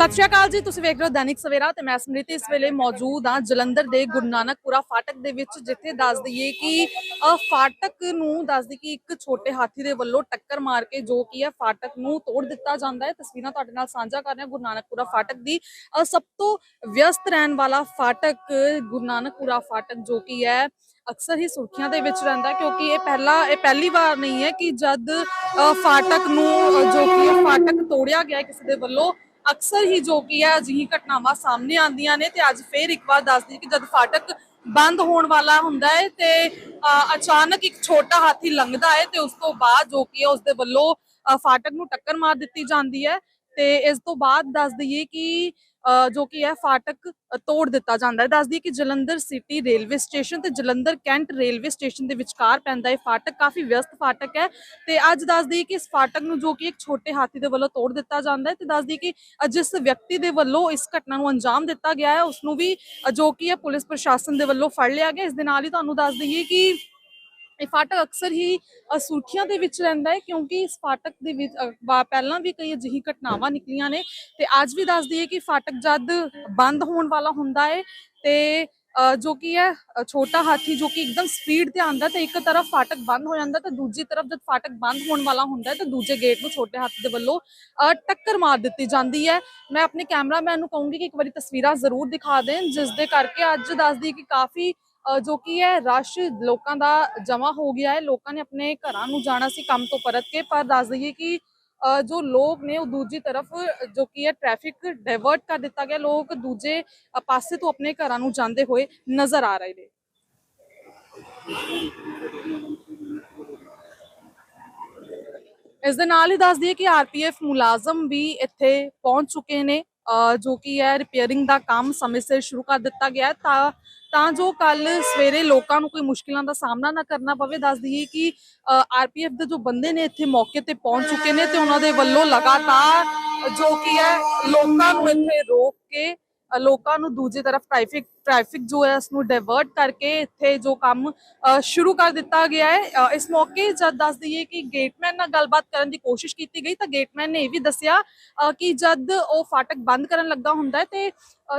ਸਤਿ ਸ਼੍ਰੀ ਅਕਾਲ ਜੀ ਤੁਸੀਂ ਵੇਖ ਰਹੇ ਹੋ ਦੈਨਿਕ ਸਵੇਰਾ ਤੇ ਮੈਂ ਸਮ੍ਰਿਤੀ ਇਸ ਵੇਲੇ ਮੌਜੂਦ ਹਾਂ ਜਲੰਧਰ ਦੇ ਗੁਰੂ ਨਾਨਕਪੁਰਾ ਫਾਟਕ ਦੇ ਵਿੱਚ ਜਿੱਥੇ ਦੱਸ ਦਈਏ ਕਿ ਫਾਟਕ ਨੂੰ ਦੱਸ ਦਈਏ ਕਿ ਇੱਕ ਛੋਟੇ ਹਾਥੀ ਦੇ ਵੱਲੋਂ ਟੱਕਰ ਮਾਰ ਕੇ ਜੋ ਕੀ ਹੈ ਫਾਟਕ ਨੂੰ ਤੋੜ ਦਿੱਤਾ ਜਾਂਦਾ ਹੈ। ਤਸਵੀਰਾਂ ਤੁਹਾਡੇ ਨਾਲ ਸਾਂਝਾ ਕਰ ਰਹੇ ਹਾਂ ਗੁਰੂ ਨਾਨਕਪੁਰਾ ਫਾਟਕ ਦੀ। ਸਭ ਤੋਂ ਵਿਅਸਤ ਰਹਿਣ ਵਾਲਾ ਫਾਟਕ ਗੁਰੂ ਨਾਨਕਪੁਰਾ ਫਾਟਕ ਜੋ ਕੀ ਹੈ ਅਕਸਰ ਹੀ ਸੁਰਖੀਆਂ ਦੇ ਵਿੱਚ ਰਹਿੰਦਾ ਕਿਉਂਕਿ ਇਹ ਪਹਿਲਾ ਇਹ ਪਹਿਲੀ ਵਾਰ ਨਹੀਂ ਹੈ ਕਿ ਜਦ ਅ, ਫਾਟਕ ਨੂੰ ਜੋ ਕਿ ਫਾਟਕ ਤੋੜਿਆ ਗਿਆ ਕਿਸੇ ਦੇ ਵੱਲੋਂ ਅਕਸਰ ਹੀ ਜੋ ਕੀ ਹੈ ਅਜਿਹੀ ਘਟਨਾਵਾਂ ਸਾਹਮਣੇ ਆਉਂਦੀਆਂ ਨੇ ਤੇ ਅੱਜ ਫੇਰ ਇੱਕ ਵਾਰ ਦੱਸਦੀ ਕਿ ਜਦ ਫਾਟਕ ਬੰਦ ਹੋਣ ਵਾਲਾ ਹੁੰਦਾ ਹੈ ਤੇ ਅ, ਅਚਾਨਕ ਇੱਕ ਛੋਟਾ ਹਾਥੀ ਲੰਘਦਾ ਹੈ ਤੇ ਉਸ ਤੋਂ ਬਾਅਦ ਜੋ ਕੀ ਹੈ ਉਸ ਦੇ ਵੱਲੋਂ ਫਾਟਕ ਨੂੰ ਟੱਕਰ ਮਾਰ ਦਿੱਤੀ ਜਾਂਦੀ ਹੈ। ਤੇ ਇਸ ਤੋਂ ਬਾਅਦ ਦੱਸ ਦਈਏ ਕਿ ਜੋ ਕਿ ਹੈ ਫਾਟਕ ਤੋੜ ਦਿੱਤਾ ਜਾਂਦਾ ਹੈ। ਦੱਸ ਦਈਏ ਕਿ ਜਲੰਧਰ ਸਿਟੀ ਰੇਲਵੇ ਸਟੇਸ਼ਨ ਤੇ ਜਲੰਧਰ ਕੈਂਟ ਰੇਲਵੇ ਸਟੇਸ਼ਨ ਦੇ ਵਿਚਕਾਰ ਪੈਂਦਾ ਇਹ ਫਾਟਕ ਕਾਫੀ ਵਿਅਸਤ ਫਾਟਕ ਹੈ ਤੇ ਅੱਜ ਦੱਸ ਦਈਏ ਕਿ ਇਸ ਫਾਟਕ ਨੂੰ ਜੋ ਕਿ ਇੱਕ ਛੋਟੇ ਹਾਥੀ ਦੇ ਵੱਲੋਂ ਤੋੜ ਦਿੱਤਾ ਜਾਂਦਾ ਹੈ ਤੇ ਦੱਸ ਦਈਏ ਕਿ ਜਿਸ ਵਿਅਕਤੀ ਦੇ ਵੱਲੋਂ ਇਸ ਘਟਨਾ ਨੂੰ ਅੰਜਾਮ ਦਿੱਤਾ ਗਿਆ ਹੈ ਉਸ ਨੂੰ ਵੀ ਜੋ ਕਿ ਹੈ ਪੁਲਿਸ ਪ੍ਰਸ਼ਾਸਨ ਦੇ ਵੱਲੋਂ ਫੜ ਲਿਆ ਗਿਆ। ਇਸ ਦੇ ਨਾਲ ਹੀ ਤੁਹਾਨੂੰ ਦੱਸ ਦਈਏ ਕਿ ਇਹ ਫਾਟਕ ਅਕਸਰ ਹੀ ਅ, ਦੇ ਵਿੱਚ ਰਹਿੰਦਾ ਹੈ ਕਿਉਂਕਿ ਇਸ ਫਾਟਕ ਦੇ ਵਿੱਚ ਅ, ਪਹਿਲਾਂ ਵੀ ਕਈ ਅਜਿਹੀ ਘਟਨਾਵਾਂ ਨਿਕਲੀਆਂ ਨੇ ਤੇ ਅੱਜ ਵੀ ਦੱਸ ਦਈਏ ਕਿ ਫਾਟਕ ਜਦ ਬੰਦ ਹੋਣ ਵਾਲਾ ਹੁੰਦਾ ਹੈ ਤੇ ਅ, ਜੋ ਕੀ ਹੈ ਅ, ਛੋਟਾ ਹਾਥੀ ਜੋ ਕਿ ਇੱਕਦਮ ਸਪੀਡ ਤੇ ਆਂਦਾ ਤੇ ਇੱਕ ਤਰਫ ਫਾਟਕ ਬੰਦ ਹੋ ਜਾਂਦਾ ਤੇ ਦੂਜੀ ਤਰਫ ਜਦ ਫਾਟਕ ਬੰਦ ਹੋਣ ਵਾਲਾ ਹੁੰਦਾ ਹੈ ਤੇ ਦੂਜੇ ਗੇਟ ਨੂੰ ਛੋਟੇ ਹਾਥੀ ਦੇ ਵੱਲੋਂ ਅ, ਟੱਕਰ ਮਾਰ ਦਿੱਤੀ ਜਾਂਦੀ ਹੈ। ਮੈਂ ਆਪਣੇ ਕੈਮਰਾਮੈਨ ਨੂੰ ਕਹੂੰਗੀ ਕਿ ਇੱਕ ਵਾਰੀ ਤਸਵੀਰਾਂ ਜ਼ਰੂਰ ਦਿਖਾ ਦੇਣ ਜਿਸ ਦੇ ਕਰਕੇ ਅੱਜ ਦੱਸਦੀ ਕਿ ਕਾਫੀ ਜੋ ਕੀ ਹੈ ਰਸ਼ ਲੋਕਾਂ ਦਾ ਜਮਾ ਹੋ ਗਿਆ ਹੈ, ਲੋਕਾਂ ਨੇ ਆਪਣੇ ਘਰਾਂ ਨੂੰ ਜਾਣਾ ਸੀ ਕੰਮ ਤੋਂ ਪਰਤ ਕੇ, ਪਰ ਦੱਸ ਦਈਏ ਕਿ ਜੋ ਲੋਕ ਨੇ ਉਹ ਦੂਜੀ ਤਰਫ, ਜੋ ਕੀ ਹੈ ਟ੍ਰੈਫਿਕ ਡਾਇਵਰਟ ਕਰ ਦਿੱਤਾ ਗਿਆ, ਲੋਕ ਦੂਜੇ ਪਾਸੇ ਤੋਂ ਆਪਣੇ ਘਰਾਂ ਨੂੰ ਜਾਂਦੇ ਹੋਏ ਨਜ਼ਰ ਆ ਰਹੇ ਨੇ। ਇਸ ਦੇ ਨਾਲ ਹੀ ਦੱਸ ਦਈਏ ਕਿ ਆਰਪੀਐਫ ਮੁਲਾਜ਼ਮ ਵੀ ਇੱਥੇ ਪਹੁੰਚ ਚੁੱਕੇ ਨੇ। ਜੋ ਕੀ ਹੈ ਰਿਪੇਅਰਿੰਗ ਦਾ ਕੰਮ ਸਮੇਂ ਸਿਰ ਸ਼ੁਰੂ ਕਰ ਦਿੱਤਾ ਗਿਆ ਤਾਂ ਤਾਂ ਜੋ ਕੱਲ ਸਵੇਰੇ ਲੋਕਾਂ ਨੂੰ ਕੋਈ ਮੁਸ਼ਕਿਲਾਂ ਦਾ ਸਾਹਮਣਾ ਨਾ ਕਰਨਾ ਪਵੇ, ਦੱਸ ਦਈਏ ਕਿ ਆਰਪੀਐਫ ਦੇ ਜੋ ਬੰਦੇ ਨੇ ਇੱਥੇ ਮੌਕੇ ਤੇ ਪਹੁੰਚ ਚੁੱਕੇ ਨੇ ਤੇ ਉਹਨਾਂ ਦੇ ਵੱਲੋਂ ਲਗਾਤਾਰ ਜੋ ਕਿ ਹੈ ਲੋਕਾਂ ਨੂੰ ਇੱਥੇ ਰੋਕ ਕੇ ਲੋਕਾਂ ਨੂੰ ਦੂਜੀ ਤਰਫ ਟ੍ਰੈਫਿਕ ਟ੍ਰੈਫਿਕ ਜੋ ਹੈ ਉਸ ਨੂੰ ਡਾਇਵਰਟ ਕਰਕੇ ਇੱਥੇ ਜੋ ਕੰਮ ਸ਼ੁਰੂ ਕਰ ਦਿੱਤਾ ਗਿਆ ਹੈ। ਇਸ ਮੌਕੇ ਜਦ ਦੱਸ ਦਈਏ ਕਿ ਗੇਟਮੈਨ ਨਾਲ ਗੱਲਬਾਤ ਕਰਨ ਦੀ ਕੋਸ਼ਿਸ਼ ਕੀਤੀ ਗਈ ਤਾਂ ਗੇਟਮੈਨ ਨੇ ਇਹ ਵੀ ਦੱਸਿਆ ਅ, ਕਿ ਜਦ ਉਹ ਫਾਟਕ ਬੰਦ ਕਰਨ ਲੱਗਾ ਹੁੰਦਾ ਹੈ ਤੇ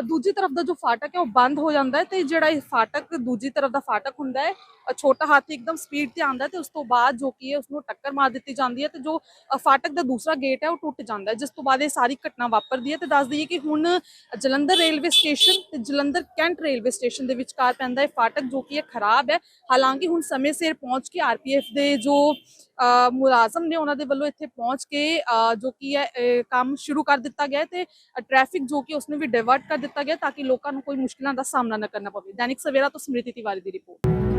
ਦੂਜੀ ਤਰਫ ਦਾ ਜੋ ਫਾਟਕ ਹੈ ਉਹ ਬੰਦ ਹੋ ਜਾਂਦਾ ਹੈ ਤੇ ਜਿਹੜਾ ਇਹ ਫਾਟਕ ਦੂਜੀ ਤਰਫ ਦਾ ਫਾਟਕ ਹੁੰਦਾ ਹੈ ਛੋਟਾ ਹਾਥੀ ਇੱਕਦਮ ਸਪੀਡ ਤੇ ਆਂਦਾ ਹੈ ਤੇ ਉਸ ਤੋਂ ਬਾਅਦ ਜੋ ਕੀ ਹੈ ਉਸ ਨੂੰ ਟੱਕਰ ਮਾਰ ਦਿੱਤੀ ਜਾਂਦੀ ਹੈ ਤੇ ਜੋ ਫਾਟਕ ਦਾ ਦੂਸਰਾ ਗੇਟ ਹੈ ਉਹ ਟੁੱਟ ਜਾਂਦਾ ਹੈ, ਜਿਸ ਤੋਂ ਬਾਅਦ ਇਹ ਸਾਰੀ ਘਟਨਾ ਵਾਪਰਦੀ ਹੈ ਤੇ ਦੱਸ ਦਈਏ ਕਿ ਹੁਣ ਜਲੰਧਰ ਰੇਲਵੇ ਸਟੇਸ਼ਨ ਤੇ ਜਲੰਧਰ ਕੈਂਟ ਰੇਲਵੇ ਸਟੇਸ਼ਨ ਦੇ ਵਿਚਕਾਰ ਪੈਂਦਾ ਹੈ ਫਾਟਕ ਜੋ ਕਿ ਇਹ ਖਰਾਬ ਹੈ, ਹਾਲਾਂਕਿ ਹੁਣ ਸਮੇਂ ਸਿਰ ਪਹੁੰਚ ਕੇ ਆਰਪੀਐਫ ਦੇ ਜੋ ਮੁਲਾਜ਼ਮ ਨੇ ਉਹਨਾਂ ਦੇ ਵੱਲੋਂ ਇੱਥੇ ਪਹੁੰਚ ਕੇ ਜੋ ਕੀ ਹੈ ਕੰਮ ਸ਼ੁਰੂ ਕਰ ਦਿੱਤਾ ਗਿਆ ਹੈ ਤੇ ਟ੍ਰੈਫਿਕ ਜੋ ਕਿ ਉਸਨੂੰ ਵੀ ਡਾਇਵਰਟ ਕਰ ਦਿੱਤਾ ਗਿਆ ਤਾਂ ਕਿ ਲੋਕਾਂ ਨੂੰ ਕੋਈ ਮੁਸ਼ਕਿਲਾਂ ਦਾ ਸਾਹਮਣਾ ਨਾ ਕਰਨਾ ਪਵੇ। ਦੈਨਿਕ ਸਵੇਰਾ ਤੋਂ ਸਮ੍ਰਿਤੀ ਤਿਵਾਰੀ ਦੀ ਰਿਪੋਰਟ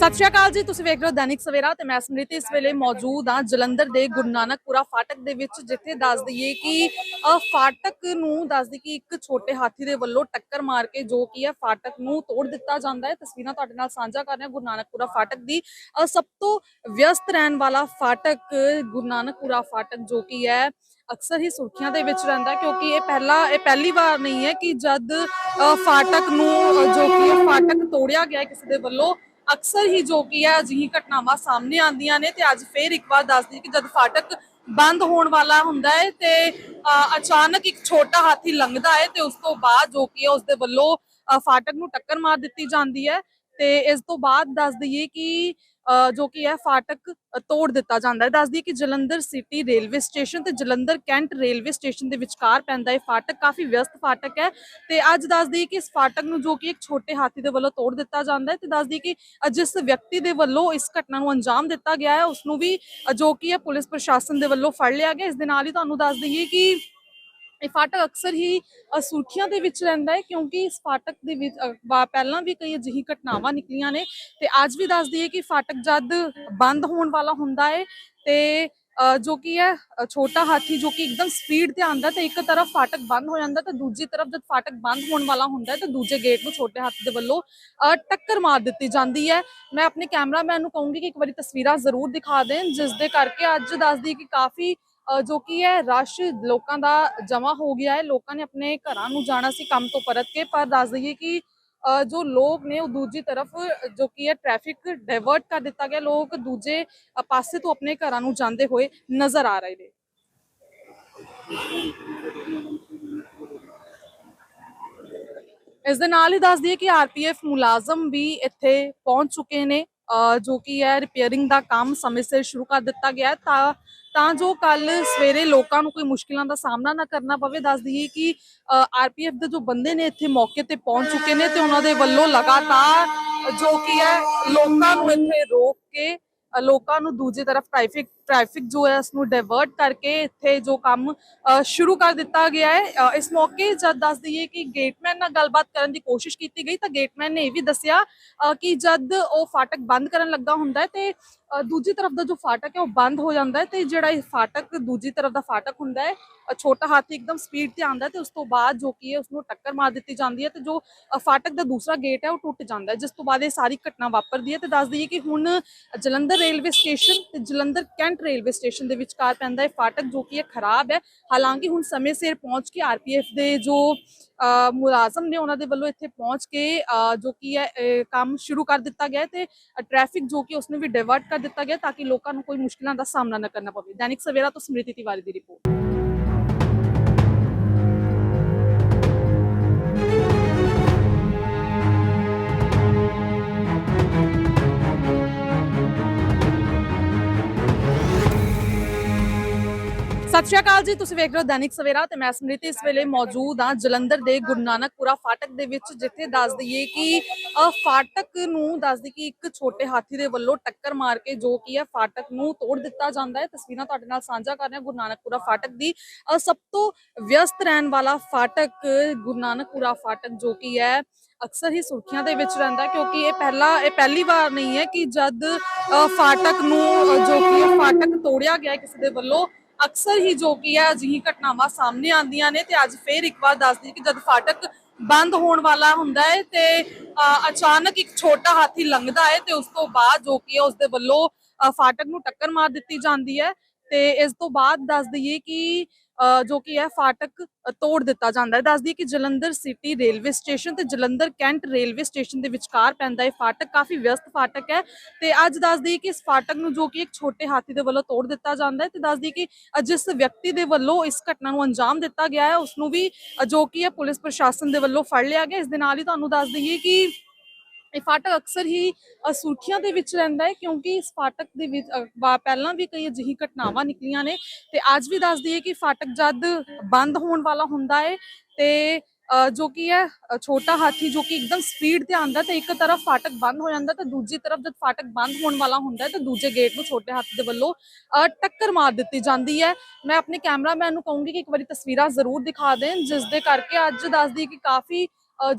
ਸਤਿ ਸ਼੍ਰੀ ਅਕਾਲ ਜੀ ਤੁਸੀਂ ਵੇਖ ਰਹੇ ਹੋ ਦੈਨਿਕ ਸਵੇਰਾ ਤੇ ਮੈਂ ਸਮ੍ਰਿਤੀ ਇਸ ਵੇਲੇ ਮੌਜੂਦ ਹਾਂ ਜਲੰਧਰ ਦੇ ਗੁਰੂ ਨਾਨਕਪੁਰਾ ਫਾਟਕ ਦੇ ਵਿੱਚ ਜਿੱਥੇ ਦੱਸ ਦਈਏ ਕਿ ਫਾਟਕ ਨੂੰ ਦੱਸ ਦਈਏ ਕਿ ਇੱਕ ਛੋਟੇ ਹਾਥੀ ਦੇ ਵੱਲੋਂ ਟੱਕਰ ਮਾਰ ਕੇ ਜੋ ਕੀ ਹੈ ਫਾਟਕ ਨੂੰ ਤੋੜ ਦਿੱਤਾ ਜਾਂਦਾ ਹੈ। ਤਸਵੀਰਾਂ ਤੁਹਾਡੇ ਨਾਲ ਸਾਂਝਾ ਕਰ ਰਹੇ ਹਾਂ ਗੁਰੂ ਨਾਨਕਪੁਰਾ ਫਾਟਕ ਦੀ। ਅ, ਸਭ ਤੋਂ ਵਿਅਸਤ ਰਹਿਣ ਵਾਲਾ ਫਾਟਕ ਗੁਰੂ ਨਾਨਕਪੁਰਾ ਫਾਟਕ ਜੋ ਕੀ ਹੈ ਅਕਸਰ ਹੀ ਸੁਰਖੀਆਂ ਦੇ ਵਿੱਚ ਰਹਿੰਦਾ ਕਿਉਂਕਿ ਇਹ ਪਹਿਲਾ ਇਹ ਪਹਿਲੀ ਵਾਰ ਨਹੀਂ ਹੈ ਕਿ ਜਦ ਅ, ਫਾਟਕ ਨੂੰ ਜੋ ਕਿ ਫਾਟਕ ਤੋੜਿਆ ਗਿਆ ਕਿਸੇ ਦੇ ਵੱਲੋਂ ਅਕਸਰ ਹੀ ਜੋ ਕੀ ਹੈ ਅਜਿਹੀ ਘਟਨਾਵਾਂ ਸਾਹਮਣੇ ਆਉਂਦੀਆਂ ਨੇ ਤੇ ਅੱਜ ਫੇਰ ਇੱਕ ਵਾਰ ਦੱਸ ਦਈਏ ਕਿ ਜਦ ਫਾਟਕ ਬੰਦ ਹੋਣ ਵਾਲਾ ਹੁੰਦਾ ਹੈ ਤੇ ਅ, ਅਚਾਨਕ ਇੱਕ ਛੋਟਾ ਹਾਥੀ ਲੰਘਦਾ ਹੈ ਤੇ ਉਸ ਤੋਂ ਬਾਅਦ ਜੋ ਕੀ ਹੈ ਉਸ ਦੇ ਵੱਲੋਂ ਫਾਟਕ ਨੂੰ ਟੱਕਰ ਮਾਰ ਦਿੱਤੀ ਜਾਂਦੀ ਹੈ ਤੇ ਇਸ ਤੋਂ ਬਾਅਦ ਦੱਸ ਦਈਏ ਕਿ ਜੋ ਕੀ ਹੈ, ਫਾਟਕ ਤੋੜ ਦਿੱਤਾ ਜਾਂਦਾ ਹੈ। ਦੱਸ ਕਿ ਜਲੰਧਰ ਸਿਟੀ ਰੇਲਵੇ ਸਟੇਸ਼ਨ ਤੇ ਜਲੰਧਰ ਕੈਂਟ ਰੇਲਵੇ ਸਟੇਸ਼ਨ ਦੇ ਵਿਚਕਾਰ ਪੈਂਦਾ ਇਹ ਫਾਟਕ ਕਾਫੀ ਵਿਅਸਤ ਫਾਟਕ ਹੈ ਤੇ ਅੱਜ ਦੱਸ ਦਈਏ ਕਿ ਇਸ ਫਾਟਕ ਨੂੰ ਜੋ ਕਿ ਇੱਕ ਛੋਟੇ ਹਾਥੀ ਦੇ ਵੱਲੋਂ ਤੋੜ ਦਿੱਤਾ ਜਾਂਦਾ ਹੈ ਤੇ ਦੱਸਦੀ ਕਿ ਜਿਸ ਵਿਅਕਤੀ ਦੇ ਵੱਲੋਂ ਇਸ ਘਟਨਾ ਨੂੰ ਅੰਜਾਮ ਦਿੱਤਾ ਗਿਆ ਹੈ ਉਸ ਨੂੰ ਵੀ ਜੋ ਕਿ ਹੈ, ਪੁਲਿਸ ਪ੍ਰਸ਼ਾਸਨ ਦੇ ਵੱਲੋਂ ਫੜ ਲਿਆ ਗਿਆ। ਇਸ ਦੇ ਨਾਲ ਹੀ ਤੁਹਾਨੂੰ ਦੱਸ ਦਈਏ ਕਿ ਇਹ ਫਾਟਕ ਅਕਸਰ ਹੀ ਅ, ਸੁਰਖੀਆਂ ਦੇ ਵਿੱਚ ਰਹਿੰਦਾ ਹੈ ਕਿਉਂਕਿ ਇਸ ਫਾਟਕ ਦੇ ਵਿੱਚ ਪਹਿਲਾਂ ਵੀ ਕਈ ਅਜਿਹੀ ਘਟਨਾਵਾਂ ਨਿਕਲੀਆਂ ਨੇ ਤੇ ਅੱਜ ਵੀ ਦੱਸ ਦਈਏ ਕਿ ਫਾਟਕ ਜਦ ਬੰਦ ਹੋਣ ਵਾਲਾ ਹੁੰਦਾ ਹੈ ਤੇ ਜੋ ਕਿ ਹੈ ਛੋਟਾ ਹਾਥੀ ਜੋ ਕਿ ਇੱਕਦਮ ਸਪੀਡ ਤੇ ਆਂਦਾ ਤੇ ਇੱਕ ਤਰਫ ਫਾਟਕ ਬੰਦ ਹੋ ਜਾਂਦਾ ਤੇ ਦੂਜੀ ਤਰਫ ਜਦ ਫਾਟਕ ਬੰਦ ਹੋਣ ਵਾਲਾ ਹੁੰਦਾ ਹੈ ਤੇ ਦੂਜੇ ਗੇਟ ਨੂੰ ਛੋਟੇ ਹਾਥੀ ਦੇ ਵੱਲੋਂ ਅ, ਟੱਕਰ ਮਾਰ ਦਿੱਤੀ ਜਾਂਦੀ ਹੈ। ਮੈਂ ਆਪਣੇ ਕੈਮਰਾਮੈਨ ਨੂੰ ਕਹੂੰਗੀ ਕਿ ਇੱਕ ਵਾਰੀ ਤਸਵੀਰਾਂ ਜ਼ਰੂਰ ਦਿਖਾ ਦੇਣ ਜਿਸ ਦੇ ਕਰਕੇ ਅੱਜ ਦੱਸਦੀ ਕਿ ਕਾਫੀ ਜੋ ਕਿ ਹੈ ਰਸ਼ ਲੋਕਾਂ ਦਾ ਜਮਾ ਹੋ ਗਿਆ ਹੈ। ਲੋਕਾਂ ਨੇ ਆਪਣੇ ਘਰਾਂ ਨੂੰ ਜਾਣਾ ਸੀ ਕੰਮ ਤੋਂ ਪਰਤ ਕੇ ਪਰ ਦੱਸ ਦਈਏ ਕਿ ਜੋ ਲੋਕ ਨੇ ਉਹ ਦੂਜੀ ਤਰਫ ਜੋ ਕੀ ਹੈ ਟ੍ਰੈਫਿਕ ਡਾਇਵਰਟ ਕਰ ਦਿੱਤਾ ਗਿਆ। ਲੋਕ ਦੂਜੇ ਪਾਸੇ ਤੋਂ ਆਪਣੇ ਘਰਾਂ ਨੂੰ ਜਾਂਦੇ ਹੋਏ ਨਜ਼ਰ ਆ ਰਹੇ ਨੇ। ਇਸ ਦੇ ਨਾਲ ਹੀ ਦੱਸ ਦਈਏ ਕਿ ਆਰਪੀਐਫ ਮੁਲਾਜ਼ਮ ਵੀ ਇੱਥੇ ਪਹੁੰਚ ਚੁੱਕੇ ਨੇ। ਅ, ਜੋ ਕਿ ਹੈ ਰਿਪੇਅਰਿੰਗ ਦਾ ਕੰਮ ਸਮੇਂ ਸਿਰ ਸ਼ੁਰੂ ਕਰ ਦਿੱਤਾ ਗਿਆ ਤਾਂ ਤਾਂ ਜੋ ਕੱਲ ਸਵੇਰੇ ਲੋਕਾਂ ਨੂੰ ਕੋਈ ਮੁਸ਼ਕਿਲਾਂ ਦਾ ਸਾਹਮਣਾ ਨਾ ਕਰਨਾ ਪਵੇ ਦੱਸ ਦਈਏ ਕਿ ਆਰਪੀਐਫ ਦੇ ਜੋ ਬੰਦੇ ਨੇ ਇੱਥੇ ਮੌਕੇ ਤੇ ਪਹੁੰਚ ਚੁੱਕੇ ਨੇ ਤੇ ਉਹਨਾਂ ਦੇ ਵੱਲੋਂ ਲਗਾਤਾਰ ਜੋ ਕੀ ਹੈ, ਲੋਕਾਂ ਨੂੰ ਇੱਥੇ ਰੋਕ ਕੇ ਲੋਕਾਂ ਨੂੰ ਦੂਜੀ ਤਰਫ ਟ੍ਰੈਫਿਕ ਟ੍ਰੈਫਿਕ ਜੋ ਹੈ ਉਸ ਨੂੰ ਡਾਇਵਰਟ ਕਰਕੇ ਇੱਥੇ ਜੋ ਕੰਮ ਸ਼ੁਰੂ ਕਰ ਦਿੱਤਾ ਗਿਆ ਹੈ। ਇਸ ਮੌਕੇ ਜਦ ਦੱਸ ਦਈਏ ਕਿ ਗੇਟਮੈਨ ਨਾਲ ਗੱਲਬਾਤ ਕਰਨ ਦੀ ਕੋਸ਼ਿਸ਼ ਕੀਤੀ ਗਈ ਤਾਂ ਗੇਟਮੈਨ ਨੇ ਇਹ ਵੀ ਦੱਸਿਆ ਕਿ ਜਦ ਉਹ ਫਾਟਕ ਬੰਦ ਕਰਨ ਲੱਗਾ ਹੁੰਦਾ ਹੈ ਤੇ ਦੂਜੀ ਤਰਫ ਦਾ ਜੋ ਫਾਟਕ ਹੈ ਉਹ ਬੰਦ ਹੋ ਜਾਂਦਾ ਹੈ ਤੇ ਜਿਹੜਾ ਇਹ ਫਾਟਕ ਦੂਜੀ ਤਰਫ ਦਾ ਫਾਟਕ ਹੁੰਦਾ ਹੈ ਛੋਟਾ ਹਾਥੀ ਇੱਕਦਮ ਸਪੀਡ ਤੇ ਆਂਦਾ ਹੈ ਤੇ ਉਸ ਤੋਂ ਬਾਅਦ ਜੋ ਕੀ ਹੈ ਉਸ ਨੂੰ ਟੱਕਰ ਮਾਰ ਦਿੱਤੀ ਜਾਂਦੀ ਹੈ ਤੇ ਜੋ ਫਾਟਕ ਦਾ ਦੂਸਰਾ ਗੇਟ ਹੈ ਉਹ ਟੁੱਟ ਜਾਂਦਾ ਹੈ, ਜਿਸ ਤੋਂ ਬਾਅਦ ਇਹ ਸਾਰੀ ਘਟਨਾ ਵਾਪਰਦੀ ਹੈ ਤੇ ਦੱਸ ਦਈਏ ਕਿ ਹੁਣ ਜਲੰਧਰ ਰੇਲਵੇ ਸਟੇਸ਼ਨ ਤੇ ਜਲੰਧਰ ਕੈਂਟ ਰੇਲਵੇ ਸਟੇਸ਼ਨ ਦੇ ਵਿਚਕਾਰ ਪੈਂਦਾ ਹੈ ਫਾਟਕ ਜੋ ਕਿ ਹੈ ਖਰਾਬ ਹੈ। ਹਾਲਾਂਕਿ ਹੁਣ ਸਮੇਂ ਸਿਰ ਪਹੁੰਚ ਕੇ ਆਰਪੀਐਫ ਦੇ ਜੋ ਮੁਲਾਜ਼ਮ ਨੇ ਉਹਨਾਂ ਦੇ ਵੱਲੋਂ ਇੱਥੇ ਪਹੁੰਚ ਕੇ ਜੋ ਕੀ ਹੈ ਕੰਮ ਸ਼ੁਰੂ ਕਰ ਦਿੱਤਾ ਗਿਆ ਹੈ ਤੇ ਟ੍ਰੈਫਿਕ ਜੋ ਕਿ ਉਸਨੂੰ ਵੀ ਡਾਇਵਰਟ ਕਰ ਦਿੱਤਾ ਗਿਆ ਤਾਂ ਕਿ ਲੋਕਾਂ ਨੂੰ ਕੋਈ ਮੁਸ਼ਕਿਲਾਂ ਦਾ ਸਾਹਮਣਾ ਨਾ ਕਰਨਾ ਪਵੇ। ਦੈਨਿਕ ਸਵੇਰਾ ਤੋਂ ਸਮ੍ਰਿਤੀ ਤਿਵਾਰੀ ਦੀ ਰਿਪੋਰਟ। ਸਤਿ ਸ਼੍ਰੀ ਅਕਾਲ ਜੀ ਤੁਸੀਂ ਵੇਖ ਰਹੇ ਹੋ ਦੈਨਿਕ ਸਵੇਰਾ ਤੇ ਮੈਂ ਸਮ੍ਰਿਤੀ ਇਸ ਵੇਲੇ ਮੌਜੂਦ ਹਾਂ ਜਲੰਧਰ ਦੇ ਗੁਰੂ ਨਾਨਕਪੁਰਾ ਫਾਟਕ ਦੇ ਵਿੱਚ ਜਿੱਥੇ ਦੱਸ ਦਈਏ ਕਿ ਫਾਟਕ ਨੂੰ ਦੱਸ ਦਈਏ ਕਿ ਇੱਕ ਛੋਟੇ ਹਾਥੀ ਦੇ ਵੱਲੋਂ ਟੱਕਰ ਮਾਰ ਕੇ ਜੋ ਕੀ ਹੈ ਫਾਟਕ ਨੂੰ ਤੋੜ ਦਿੱਤਾ ਜਾਂਦਾ ਹੈ। ਤਸਵੀਰਾਂ ਤੁਹਾਡੇ ਨਾਲ ਸਾਂਝਾ ਕਰ ਰਹੇ ਹਾਂ ਗੁਰੂ ਨਾਨਕਪੁਰਾ ਫਾਟਕ ਦੀ। ਸਭ ਤੋਂ ਵਿਅਸਤ ਰਹਿਣ ਵਾਲਾ ਫਾਟਕ ਗੁਰੂ ਨਾਨਕਪੁਰਾ ਫਾਟਕ ਜੋ ਕੀ ਹੈ ਅਕਸਰ ਹੀ ਸੁਰਖੀਆਂ ਦੇ ਵਿੱਚ ਰਹਿੰਦਾ ਕਿਉਂਕਿ ਇਹ ਪਹਿਲਾ ਇਹ ਪਹਿਲੀ ਵਾਰ ਨਹੀਂ ਹੈ ਕਿ ਜਦ ਅ, ਫਾਟਕ ਨੂੰ ਜੋ ਕਿ ਫਾਟਕ ਤੋੜਿਆ ਗਿਆ ਕਿਸੇ ਦੇ ਵੱਲੋਂ ਅਕਸਰ ਹੀ ਜੋ ਕੀ ਹੈ ਅਜਿਹੀ ਘਟਨਾਵਾਂ ਸਾਹਮਣੇ ਆਉਂਦੀਆਂ ਨੇ ਤੇ ਅੱਜ ਫੇਰ ਇੱਕ ਵਾਰ ਦੱਸ ਦਈਏ ਕਿ ਜਦ ਫਾਟਕ ਬੰਦ ਹੋਣ ਵਾਲਾ ਹੁੰਦਾ ਹੈ ਤੇ ਅ, ਅਚਾਨਕ ਇੱਕ ਛੋਟਾ ਹਾਥੀ ਲੰਘਦਾ ਹੈ ਤੇ ਉਸ ਤੋਂ ਬਾਅਦ ਜੋ ਕੀ ਹੈ ਉਸ ਦੇ ਵੱਲੋਂ ਫਾਟਕ ਨੂੰ ਟੱਕਰ ਮਾਰ ਦਿੱਤੀ ਜਾਂਦੀ ਹੈ ਤੇ ਇਸ ਤੋਂ ਬਾਅਦ ਦੱਸ ਦਈਏ ਕਿ ਜੋ ਕੀ ਹੈ, ਫਾਟਕ ਤੋੜ ਦਿੱਤਾ ਜਾਂਦਾ ਹੈ। ਦੱਸਦੀ ਕਿ ਜਲੰਧਰ ਸਿਟੀ ਰੇਲਵੇ ਸਟੇਸ਼ਨ ਤੇ ਜਲੰਧਰ ਕੈਂਟ ਰੇਲਵੇ ਸਟੇਸ਼ਨ ਦੇ ਵਿਚਕਾਰ ਪੈਂਦਾ ਇਹ ਫਾਟਕ ਕਾਫੀ ਵਿਅਸਤ ਫਾਟਕ ਹੈ ਤੇ ਅੱਜ ਦੱਸ ਦਈਏ ਕਿ ਇਸ ਫਾਟਕ ਨੂੰ ਜੋ ਕਿ ਇੱਕ ਛੋਟੇ ਹਾਥੀ ਦੇ ਵੱਲੋਂ ਤੋੜ ਦਿੱਤਾ ਜਾਂਦਾ ਹੈ ਤੇ ਦੱਸਦੀ ਕਿ ਜਿਸ ਵਿਅਕਤੀ ਦੇ ਵੱਲੋਂ ਇਸ ਘਟਨਾ ਨੂੰ ਅੰਜਾਮ ਦਿੱਤਾ ਗਿਆ ਹੈ ਉਸ ਨੂੰ ਵੀ ਜੋ ਕਿ ਹੈ, ਪੁਲਿਸ ਪ੍ਰਸ਼ਾਸਨ ਦੇ ਵੱਲੋਂ ਫੜ ਲਿਆ ਗਿਆ। ਇਸ ਦੇ ਨਾਲ ਹੀ ਤੁਹਾਨੂੰ ਦੱਸ ਦਈਏ ਕਿ ਇਹ ਫਾਟਕ ਅਕਸਰ ਹੀ ਸੁਰਖੀਆਂ ਦੇ ਵਿੱਚ ਰਹਿੰਦਾ ਹੈ ਕਿਉਂਕਿ ਇਸ ਫਾਟਕ ਦੇ ਵਿੱਚ ਪਹਿਲਾਂ ਵੀ ਕਈ ਅਜਿਹੀ ਘਟਨਾਵਾਂ ਨਿਕਲੀਆਂ ਨੇ ਤੇ ਅੱਜ ਵੀ ਦੱਸ ਦਈਏ ਕਿ ਫਾਟਕ ਜਦ ਬੰਦ ਹੋਣ ਵਾਲਾ ਹੁੰਦਾ ਹੈ ਤੇ ਜੋ ਕਿ ਹੈ ਛੋਟਾ ਹਾਥੀ ਜੋ ਕਿ ਇੱਕਦਮ ਸਪੀਡ ਤੇ ਆਂਦਾ ਤੇ ਇੱਕ ਤਰਫ ਫਾਟਕ ਬੰਦ ਹੋ ਜਾਂਦਾ ਤੇ ਦੂਜੀ ਤਰਫ ਜਦ ਫਾਟਕ ਬੰਦ ਹੋਣ ਵਾਲਾ ਹੁੰਦਾ ਹੈ ਤੇ ਦੂਜੇ ਗੇਟ ਨੂੰ ਛੋਟੇ ਹਾਥੀ ਦੇ ਵੱਲੋਂ ਟੱਕਰ ਮਾਰ ਦਿੱਤੀ ਜਾਂਦੀ ਹੈ। ਮੈਂ ਆਪਣੇ ਕੈਮਰਾਮੈਨ ਨੂੰ ਕਹੂੰਗੀ ਕਿ ਇੱਕ ਵਾਰੀ ਤਸਵੀਰਾਂ ਜ਼ਰੂਰ ਦਿਖਾ ਦੇਣ, ਜਿਸ ਦੇ ਕਰਕੇ ਅੱਜ ਦੱਸਦੀ ਕਿ ਕਾਫੀ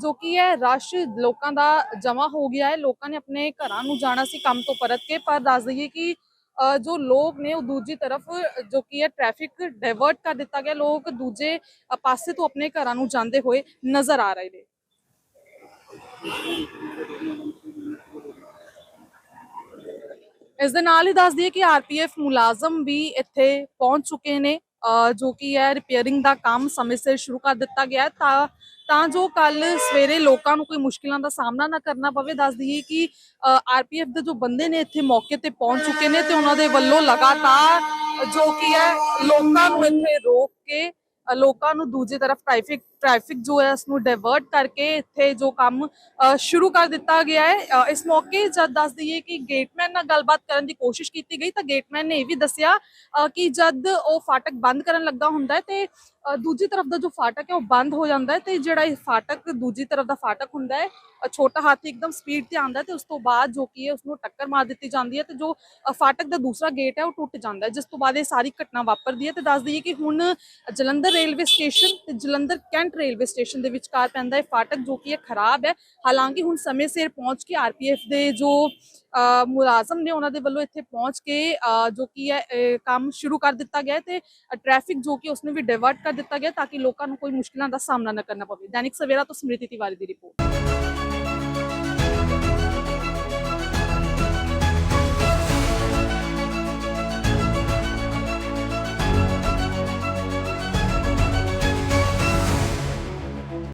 ਜੋ ਕਿ ਹੈ, ਰਸ਼ ਲੋਕਾਂ ਦਾ ਜਮਾ ਹੋ ਗਿਆ ਹੈ। ਲੋਕਾਂ ਨੇ ਆਪਣੇ ਘਰਾਂ ਨੂੰ ਜਾਣਾ ਸੀ ਕੰਮ ਤੋਂ ਪਰਤ ਕੇ, ਪਰ ਦੱਸ ਦਈਏ ਕਿ ਜੋ ਲੋਕ ਨੇ ਉਹ ਦੂਜੀ ਤਰਫ, ਜੋ ਕੀ ਹੈ ਟ੍ਰੈਫਿਕ ਡਾਇਵਰਟ ਕਰ ਦਿੱਤਾ ਗਿਆ। ਲੋਕ ਦੂਜੇ ਪਾਸੇ ਤੋਂ ਆਪਣੇ ਘਰਾਂ ਨੂੰ ਜਾਂਦੇ ਹੋਏ ਨਜ਼ਰ ਆ ਰਹੇ ਨੇ। ਇਸ ਦੇ ਨਾਲ ਹੀ ਦੱਸ ਦਈਏ ਕਿ ਆਰਪੀਐਫ ਮੁਲਾਜ਼ਮ ਵੀ ਇੱਥੇ ਪਹੁੰਚ ਚੁੱਕੇ ਨੇ। ਜੋ ਕੀ ਹੈ ਰਿਪੇਅਰਿੰਗ ਦਾ ਕੰਮ ਸਮੇਂ ਸਿਰ ਸ਼ੁਰੂ ਕਰ ਦਿੱਤਾ ਗਿਆ ਤਾਂ ਤਾਂ ਜੋ ਕੱਲ ਸਵੇਰੇ ਲੋਕਾਂ ਨੂੰ ਕੋਈ ਮੁਸ਼ਕਿਲਾਂ ਦਾ ਸਾਹਮਣਾ ਨਾ ਕਰਨਾ ਪਵੇ ਦੱਸ ਦਈਏ ਕਿ ਆਰਪੀਐਫ ਦੇ ਜੋ ਬੰਦੇ ਨੇ ਇੱਥੇ ਮੌਕੇ ਤੇ ਪਹੁੰਚ ਚੁੱਕੇ ਨੇ ਤੇ ਉਹਨਾਂ ਦੇ ਵੱਲੋਂ ਲਗਾਤਾਰ ਜੋ ਕਿ ਹੈ, ਲੋਕਾਂ ਨੂੰ ਇੱਥੇ ਰੋਕ ਕੇ ਲੋਕਾਂ ਨੂੰ ਦੂਜੀ ਤਰਫ ਟ੍ਰੈਫਿਕ ਟ੍ਰੈਫਿਕ ਜੋ ਹੈ ਉਸ ਨੂੰ ਡਾਇਵਰਟ ਕਰਕੇ ਇੱਥੇ ਜੋ ਕੰਮ ਸ਼ੁਰੂ ਕਰ ਦਿੱਤਾ ਗਿਆ ਹੈ। ਇਸ ਮੌਕੇ ਜਦ ਦੱਸ ਦਈਏ ਕਿ ਗੇਟਮੈਨ ਨਾਲ ਗੱਲਬਾਤ ਕਰਨ ਦੀ ਕੋਸ਼ਿਸ਼ ਕੀਤੀ ਗਈ ਤਾਂ ਗੇਟਮੈਨ ਨੇ ਇਹ ਵੀ ਦੱਸਿਆ ਕਿ ਜਦ ਉਹ ਫਾਟਕ ਬੰਦ ਕਰਨ ਲੱਗਾ ਹੁੰਦਾ ਹੈ ਤੇ ਦੂਜੀ ਤਰਫ ਦਾ ਜੋ ਫਾਟਕ ਹੈ ਉਹ ਬੰਦ ਹੋ ਜਾਂਦਾ ਹੈ ਤੇ ਜਿਹੜਾ ਇਹ ਫਾਟਕ ਦੂਜੀ ਤਰਫ ਦਾ ਫਾਟਕ ਹੁੰਦਾ ਹੈ ਛੋਟਾ ਹਾਥੀ ਇੱਕਦਮ ਸਪੀਡ ਤੇ ਆਂਦਾ ਹੈ ਤੇ ਉਸ ਤੋਂ ਬਾਅਦ ਜੋ ਕੀ ਹੈ ਉਸ ਨੂੰ ਟੱਕਰ ਮਾਰ ਦਿੱਤੀ ਜਾਂਦੀ ਹੈ ਤੇ ਜੋ ਫਾਟਕ ਦਾ ਦੂਸਰਾ ਗੇਟ ਹੈ ਉਹ ਟੁੱਟ ਜਾਂਦਾ ਹੈ, ਜਿਸ ਤੋਂ ਬਾਅਦ ਇਹ ਸਾਰੀ ਘਟਨਾ ਵਾਪਰਦੀ ਹੈ ਤੇ ਦੱਸ ਦਈਏ ਕਿ ਹੁਣ ਜਲੰਧਰ ਰੇਲਵੇ ਸਟੇਸ਼ਨ ਤੇ ਜਲੰਧਰ ਕੈਂਟ ਰੇਲਵੇ ਸਟੇਸ਼ਨ ਦੇ ਵਿਚਕਾਰ ਪੈਂਦਾ ਹੈ ਫਾਟਕ ਜੋ ਕਿ ਇਹ ਖਰਾਬ ਹੈ। ਹਾਲਾਂਕਿ ਹੁਣ ਸਮੇਂ ਸਿਰ ਪਹੁੰਚ ਕੇ ਆਰਪੀਐਫ ਦੇ ਜੋ ਮੁਲਾਜ਼ਮ ਨੇ ਉਹਨਾਂ ਦੇ ਵੱਲੋਂ ਇੱਥੇ ਪਹੁੰਚ ਕੇ ਜੋ ਕਿ ਹੈ ਕੰਮ ਸ਼ੁਰੂ ਕਰ ਦਿੱਤਾ ਗਿਆ ਹੈ ਤੇ ਟ੍ਰੈਫਿਕ ਜੋ ਕਿ ਉਸਨੂੰ ਵੀ ਡਾਇਵਰਟ ਕਰ ਦਿੱਤਾ ਗਿਆ ਤਾਂ ਕਿ ਲੋਕਾਂ ਨੂੰ ਕੋਈ ਮੁਸ਼ਕਿਲਾਂ ਦਾ ਸਾਹਮਣਾ ਨਾ ਕਰਨਾ ਪਵੇ। ਦੈਨਿਕ ਸਵੇਰਾ ਤੋਂ ਸਮ੍ਰਿਤੀ ਤਿਵਾਰੀ ਦੀ ਰਿਪੋਰਟ।